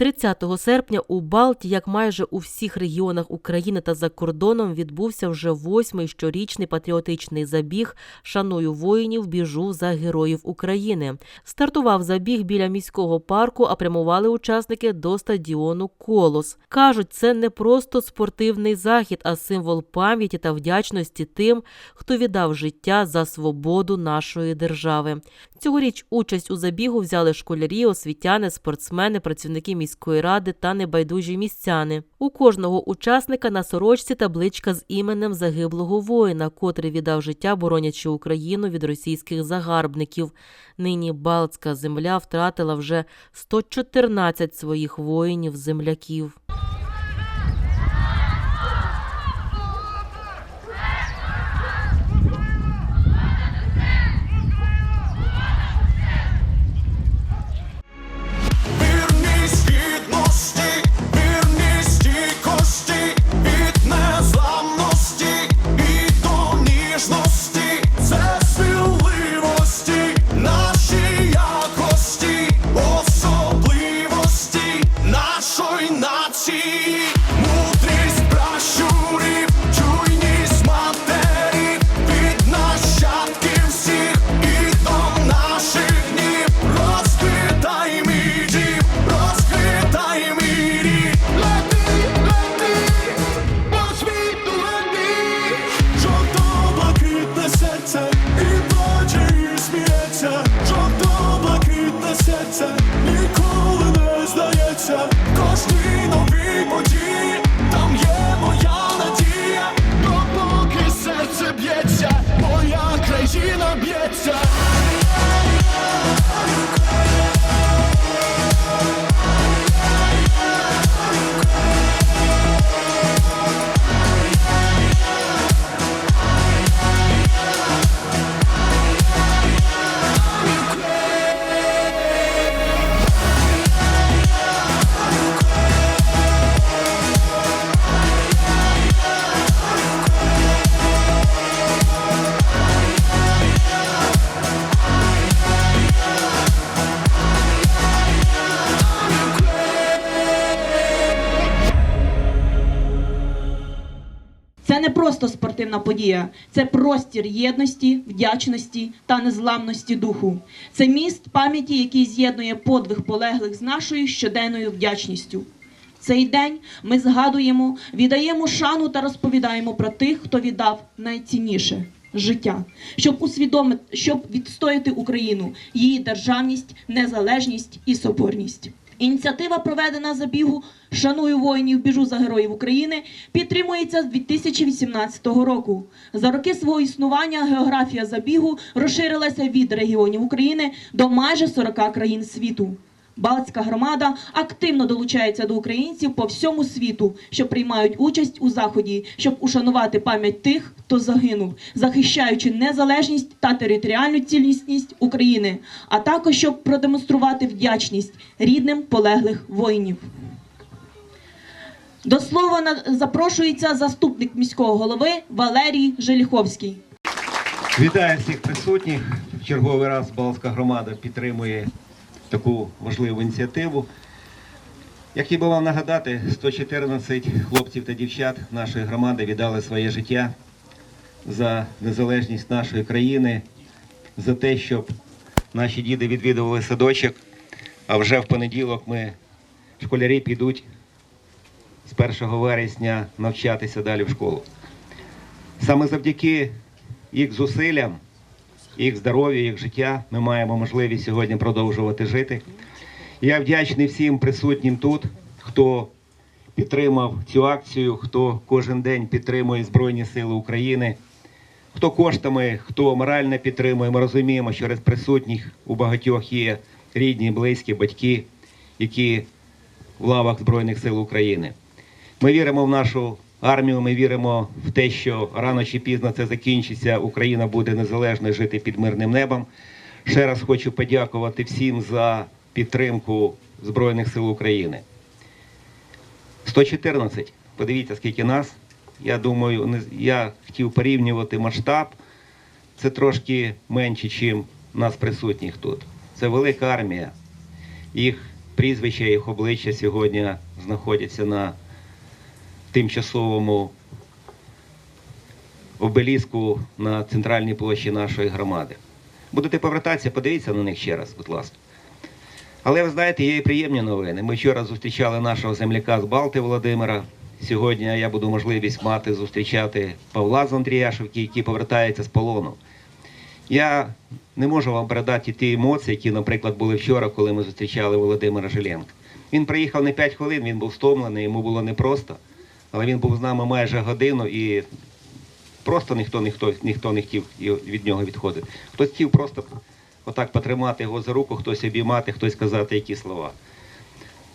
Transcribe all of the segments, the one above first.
30 серпня у Балті, як майже у всіх регіонах України та за кордоном, відбувся вже восьмий щорічний патріотичний забіг Шаную воїнів, біжу за героїв України. Стартував забіг біля міського парку, а прямували учасники до стадіону Колос. кажуть, це не просто спортивний захід, а символ пам'яті та вдячності тим, хто віддав життя за свободу нашої держави. Цьогоріч участь у забігу взяли школярі, освітяни, спортсмени, працівники міської ради та небайдужі містяни. У кожного учасника на сорочці табличка з іменем загиблого воїна, котрий віддав життя, боронячи Україну від російських загарбників. Нині Балтська земля втратила вже 114 своїх воїнів-земляків. yourself просто подія, це простір єдності, вдячності та незламності духу. Це міст пам'яті, який з'єднує подвиг полеглих з нашою щоденною вдячністю. Цей день ми згадуємо, віддаємо шану та розповідаємо про тих, хто віддав найцінніше життя, щоб усвідомити, щоб відстояти Україну, її державність, незалежність і соборність. Ініціатива, проведена забігу Шаную воїнів, біжу за героїв України, підтримується з 2018 року. За роки свого існування географія забігу розширилася від регіонів України до майже 40 країн світу. Балтська громада активно долучається до українців по всьому світу, що приймають участь у заході, щоб ушанувати пам'ять тих, хто загинув, захищаючи незалежність та територіальну цілісність України, а також щоб продемонструвати вдячність рідним полеглих воїнів. До слова запрошується заступник міського голови Валерій Желіховський. Вітаю всіх присутніх. Черговий раз Балтська громада підтримує таку важливу ініціативу. Я хотів би вам нагадати, 114 хлопців та дівчат нашої громади віддали своє життя за незалежність нашої країни, за те, щоб наші діди відвідували садочок, а вже в понеділок ми, школярі, підуть з 1 вересня навчатися далі в школу. Саме завдяки їх зусиллям, їх здоров'ю, їх життя ми маємо можливість сьогодні продовжувати жити. Я вдячний всім присутнім тут, хто підтримав цю акцію, хто кожен день підтримує Збройні Сили України, хто коштами, хто морально підтримує. Ми розуміємо, що серед присутніх у багатьох є рідні, близькі, батьки, які в лавах Збройних сил України. Ми віримо в нашу армію, ми віримо в те, що рано чи пізно це закінчиться. Україна буде незалежно жити під мирним небом. Ще раз хочу подякувати всім за підтримку Збройних сил України. 114. Подивіться, скільки нас. Я думаю, я хотів порівнювати масштаб. Це трошки менше, ніж нас присутніх тут. Це велика армія. Їх прізвища, їх обличчя сьогодні знаходяться на тимчасовому обеліску на центральній площі нашої громади. Будете повертатися, подивіться на них ще раз, будь ласка. Але ви знаєте, є і приємні новини. Ми вчора зустрічали нашого земляка з Балти Володимира. Сьогодні я буду можливість мати зустрічати Павла з Андріяшевки, який повертається з полону. Я не можу вам передати ті емоції, які, наприклад, були вчора, коли ми зустрічали Володимира Жиленка. Він приїхав не 5 хвилин, він був стомлений, йому було непросто, але він був з нами майже годину і просто ніхто, ніхто, ніхто не хотів від нього відходити. Хтось хотів просто отак потримати його за руку, хтось обіймати, хтось сказати які слова.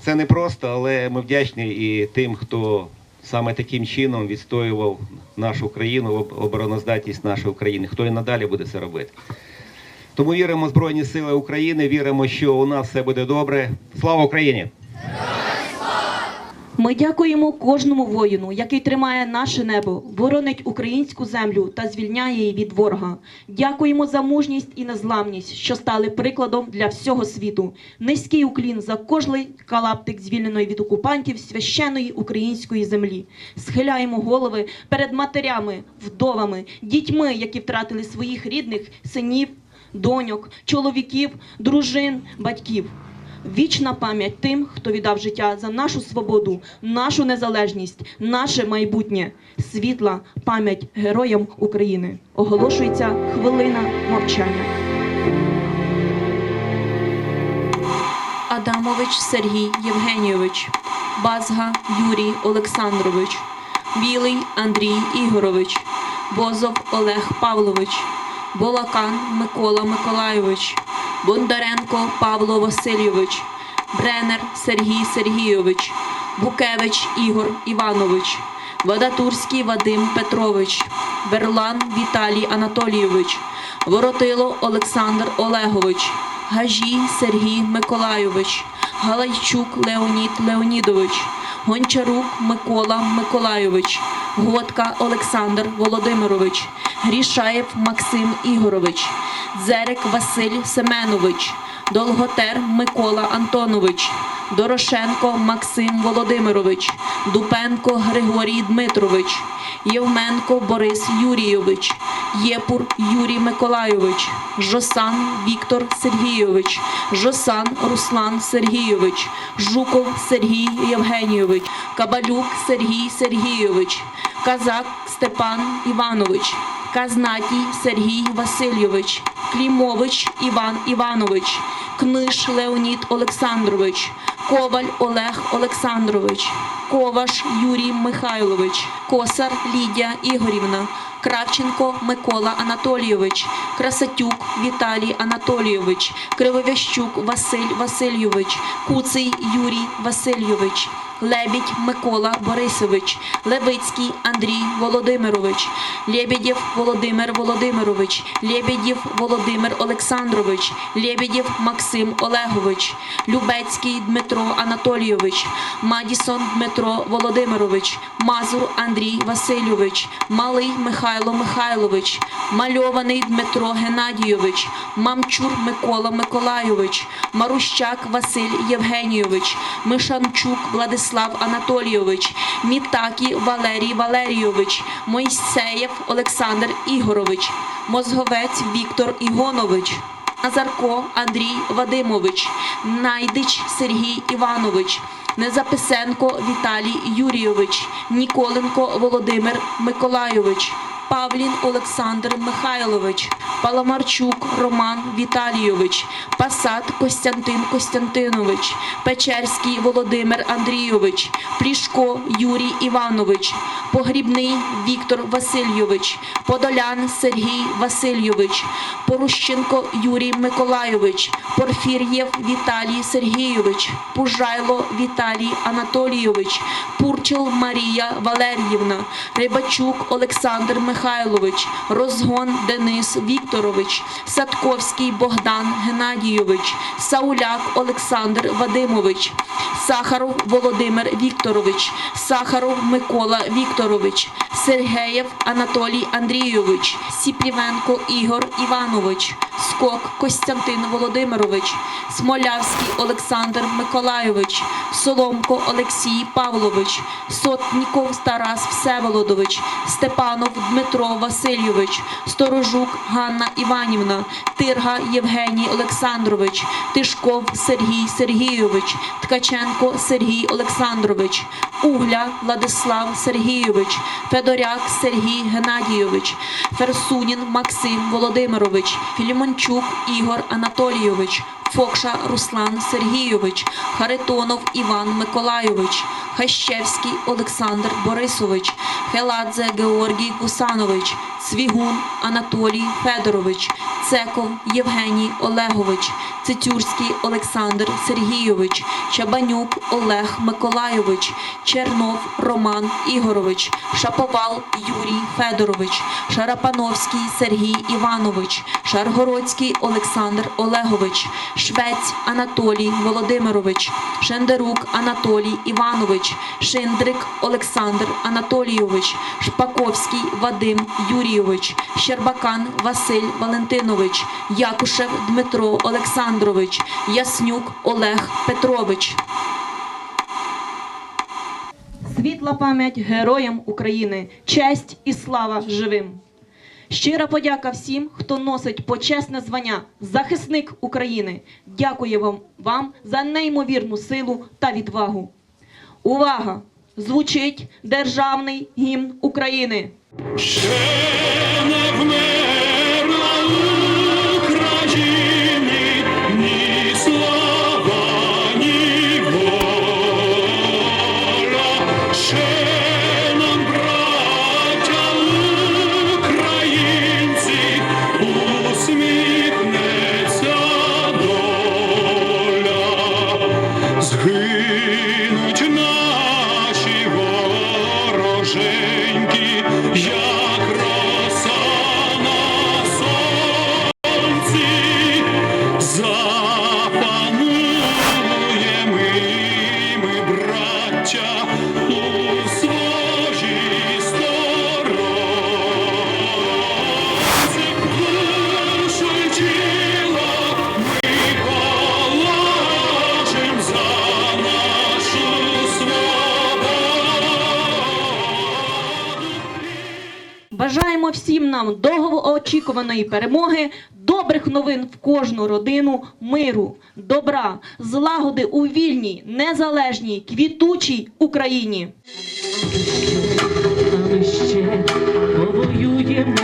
Це не просто, але ми вдячні і тим, хто саме таким чином відстоював нашу країну, обороноздатність нашої України, хто і надалі буде це робити. Тому віримо в Збройні Сили України, віримо, що у нас все буде добре. Слава Україні! Ми дякуємо кожному воїну, який тримає наше небо, боронить українську землю та звільняє її від ворога. Дякуємо за мужність і незламність, що стали прикладом для всього світу. Низький уклін за кожний калаптик звільненої від окупантів священої української землі. Схиляємо голови перед матерями, вдовами, дітьми, які втратили своїх рідних синів, доньок, чоловіків, дружин, батьків. Вічна пам'ять тим, хто віддав життя за нашу свободу, нашу незалежність, наше майбутнє. Світла пам'ять героям України. Оголошується хвилина мовчання. Адамович Сергій Євгенійович, Базга Юрій Олександрович, Білий Андрій Ігорович, Бозов Олег Павлович, Болакан Микола Миколайович, Бондаренко Павло Васильович, Бренер Сергій Сергійович, Букевич Ігор Іванович, Вадатурський Вадим Петрович, Берлан Віталій Анатолійович, Воротило Олександр Олегович, Гажій Сергій Миколайович, Галайчук Леонід Леонідович, Гончарук Микола Миколайович, Годка Олександр Володимирович, Грішаєв Максим Ігорович, Дзерек Василь Семенович, Долготер Микола Антонович, Дорошенко Максим Володимирович, Дупенко Григорій Дмитрович, Євменко Борис Юрійович, Єпур Юрій Миколайович, Жосан Віктор Сергійович, Жосан Руслан Сергійович, Жуков Сергій Євгенійович, Кабалюк Сергій Сергійович, Казак Степан Іванович, Казнатій Сергій Васильович, Клімович Іван Іванович, Книж Леонід Олександрович, Коваль Олег Олександрович, Коваш Юрій Михайлович, Косар Лідія Ігорівна, Кравченко Микола Анатолійович, Красатюк Віталій Анатолійович, Кривовящук Василь Васильович, Куций Юрій Васильович. Лебідь Микола Борисович, Левицький Андрій Володимирович, Лебедєв Володимир Володимирович, Лебедєв Володимир Олександрович, Лебедєв Максим Олегович, Любецький Дмитро Анатолійович, Мадісон Дмитро Володимирович, Мазур Андрій Васильович, Малий Михайло Михайлович, Мальований Дмитро Геннадійович, Мамчур Микола Миколайович, Марущак Василь Євгенійович, Мишанчук Владислав Анатолійович, Мітакі Валерій Валерійович, Мойсеєв Олександр Ігорович, Мозговець Віктор Ігонович. Назарко Андрій Вадимович, Найдич Сергій Іванович, Незаписенко Віталій Юрійович, Ніколенко Володимир Миколайович, Павлін Олександр Михайлович, Паламарчук Роман Віталійович, Пасат Костянтин Костянтинович, Печерський Володимир Андрійович, Плішко Юрій Іванович, Погрібний Віктор Васильович, Подолян Сергій Васильович, Порущенко Юрій Миколайович, Порфір'єв Віталій Сергійович, Пужайло Віталій Анатолійович, Пурчел Марія Валер'ївна, Рибачук Олександр Михайлович, Розгон Денис Вікторович, Садковський Богдан Геннадійович, Сауляк Олександр Вадимович, Сахаров Володимир Вікторович, Сахаров Микола Вікторович, Сергеєв Анатолій Андрійович, Сіплівенко Ігор Іванович, Скок Костянтин Володимирович, Смолявський Олександр Миколайович, Соломко Олексій Павлович, Сотніков Тарас Всеволодович, Степанов Дмитро Васильович, Сторожук Ганна Іванівна, Тирга Євгеній Олександрович, Тишков Сергій Сергійович, Ткаченко Сергій Олександрович, Угля Владислав Сергійович, Федоряк Сергій Геннадійович, Ферсунін Максим Володимирович, Філімончук Ігор Анатолійович, Фокша Руслан Сергійович, Харитонов Іван Миколайович, Хащевський Олександр Борисович, Хеладзе Георгій Кусанович, Свігун Анатолій Федорович, Цеков Євгеній Олегович, Цитюрський Олександр Сергійович, Чабанюк Олег Миколайович, Чернов Роман Ігорович, Шаповал Юрій Федорович, Шарапановський Сергій Іванович, Шаргородський Олександр Олегович, Швець Анатолій Володимирович, Шендерук Анатолій Іванович, Шиндрик Олександр Анатолійович, Шпаковський Вадим Юрійович, Щербакан Василь Валентинович, Якушев Дмитро Олександрович, Яснюк Олег Петрович. Світла пам'ять героям України, честь і слава живим. Щира подяка всім, хто носить почесне звання захисник України. Дякую вам, вам за неймовірну силу та відвагу. Увага! Звучить державний гімн України. Ще не всім нам довгоочікуваної перемоги, добрих новин в кожну родину, миру, добра, злагоди у вільній, незалежній, квітучій Україні. Ми ще повоюємо,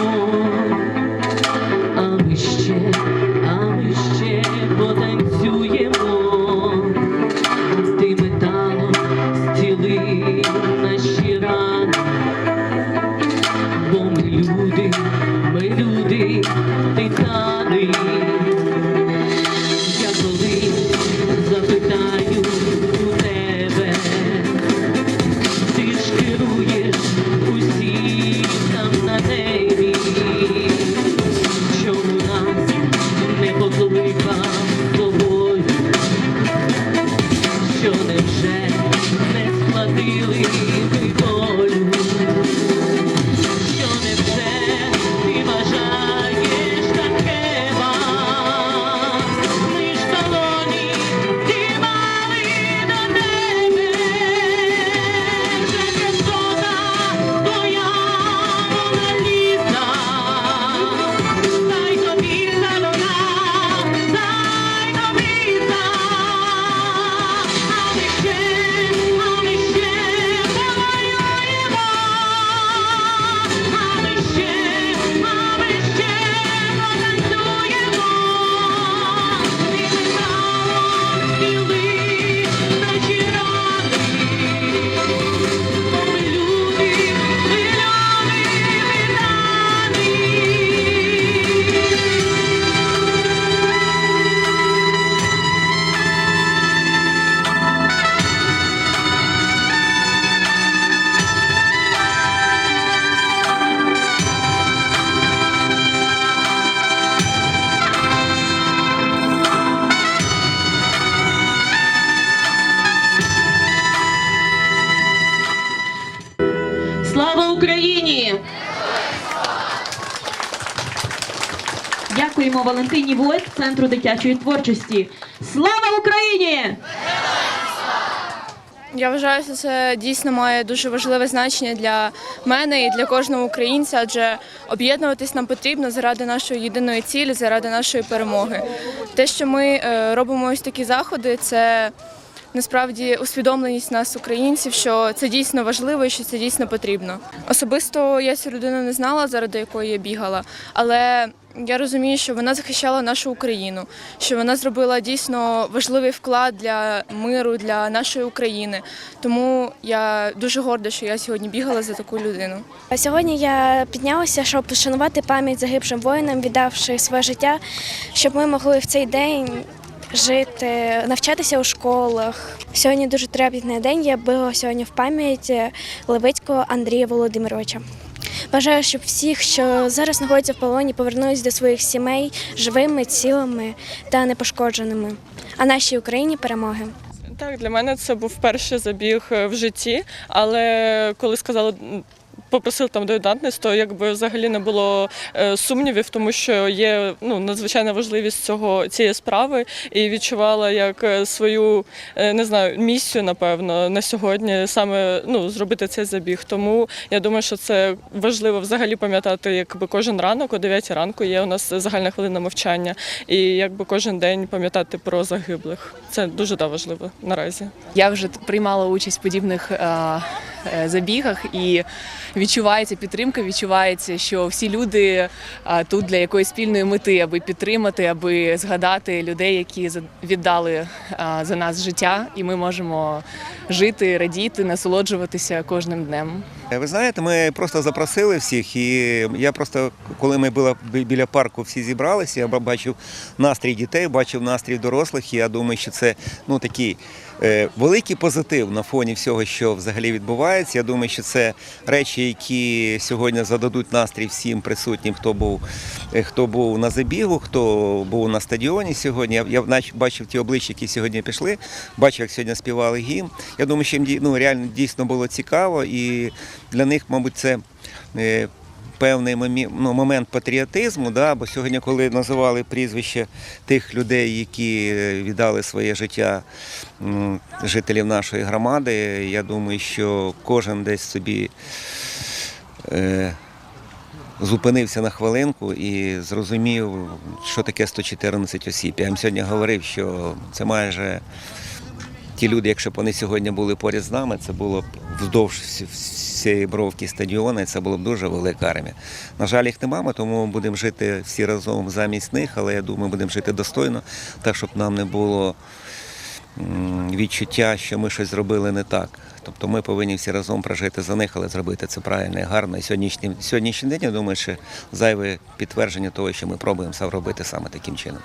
Дякуємо Валентині Войт, Центру дитячої творчості. Слава Україні! Я вважаю, що це дійсно має дуже важливе значення для мене і для кожного українця, адже об'єднуватись нам потрібно заради нашої єдиної цілі, заради нашої перемоги. Те, що ми е, робимо ось такі заходи, це насправді усвідомленість нас, українців, що це дійсно важливо і що це дійсно потрібно. Особисто я цю людину не знала, заради якої я бігала, але я розумію, що вона захищала нашу Україну, що вона зробила дійсно важливий вклад для миру, для нашої України. Тому я дуже горда, що я сьогодні бігала за таку людину. Сьогодні я піднялася, щоб вшанувати пам'ять загибшим воїнам, віддавши своє життя, щоб ми могли в цей день жити, навчатися у школах. Сьогодні дуже трепетний день. Я била сьогодні в пам'ять Левицького Андрія Володимировича. Бажаю, щоб всіх, що зараз знаходяться в полоні, повернулись до своїх сімей живими, цілими та непошкодженими. А нашій Україні перемоги. Так, для мене це був перший забіг е, в житті, але коли сказали. Попросили там доєднатись, то якби взагалі не було е, сумнівів, тому що є ну надзвичайна важливість цього цієї справи, і відчувала як е, свою е, не знаю місію, напевно, на сьогодні саме ну зробити цей забіг. Тому я думаю, що це важливо взагалі пам'ятати, якби кожен ранок о 9 ранку є у нас загальна хвилина мовчання, і якби кожен день пам'ятати про загиблих. Це дуже да, важливо наразі. Я вже приймала участь подібних забігах і відчувається підтримка, відчувається, що всі люди е, тут для якоїсь спільної мети, аби підтримати, аби згадати людей, які віддали е, за нас життя, і ми можемо жити, радіти, насолоджуватися кожним днем. Ви знаєте, ми просто запросили всіх, і я просто, коли ми були біля парку, всі зібралися, я бачив настрій дітей, бачив настрій дорослих. І я думаю, що це ну такий е, великий позитив на фоні всього, що взагалі відбувається. Я думаю, що це речі, які сьогодні зададуть настрій всім присутнім, хто був, е, хто був на забігу, хто був на стадіоні сьогодні. Я, бачив ті обличчя, які сьогодні пішли, бачив, як сьогодні співали гімн. Я думаю, що їм ну, реально дійсно було цікаво, і для них, мабуть, це. Певний ну, момент патріотизму, да, бо сьогодні, коли називали прізвище тих людей, які е, віддали своє життя жителів нашої громади, я думаю, що кожен десь собі е, зупинився на хвилинку і зрозумів, що таке 114 осіб. Я їм сьогодні говорив, що це майже ті люди, якщо б вони сьогодні були поряд з нами, це було б вздовж всієї бровки стадіону, це було б дуже велика армія. На жаль, їх немає, тому ми будемо жити всі разом замість них, але я думаю, будемо жити достойно, так щоб нам не було відчуття, що ми щось зробили не так. Тобто ми повинні всі разом прожити за них, але зробити це правильно і гарно. І сьогоднішній, сьогоднішній день, я думаю, що зайве підтвердження того, що ми пробуємо робити саме таким чином.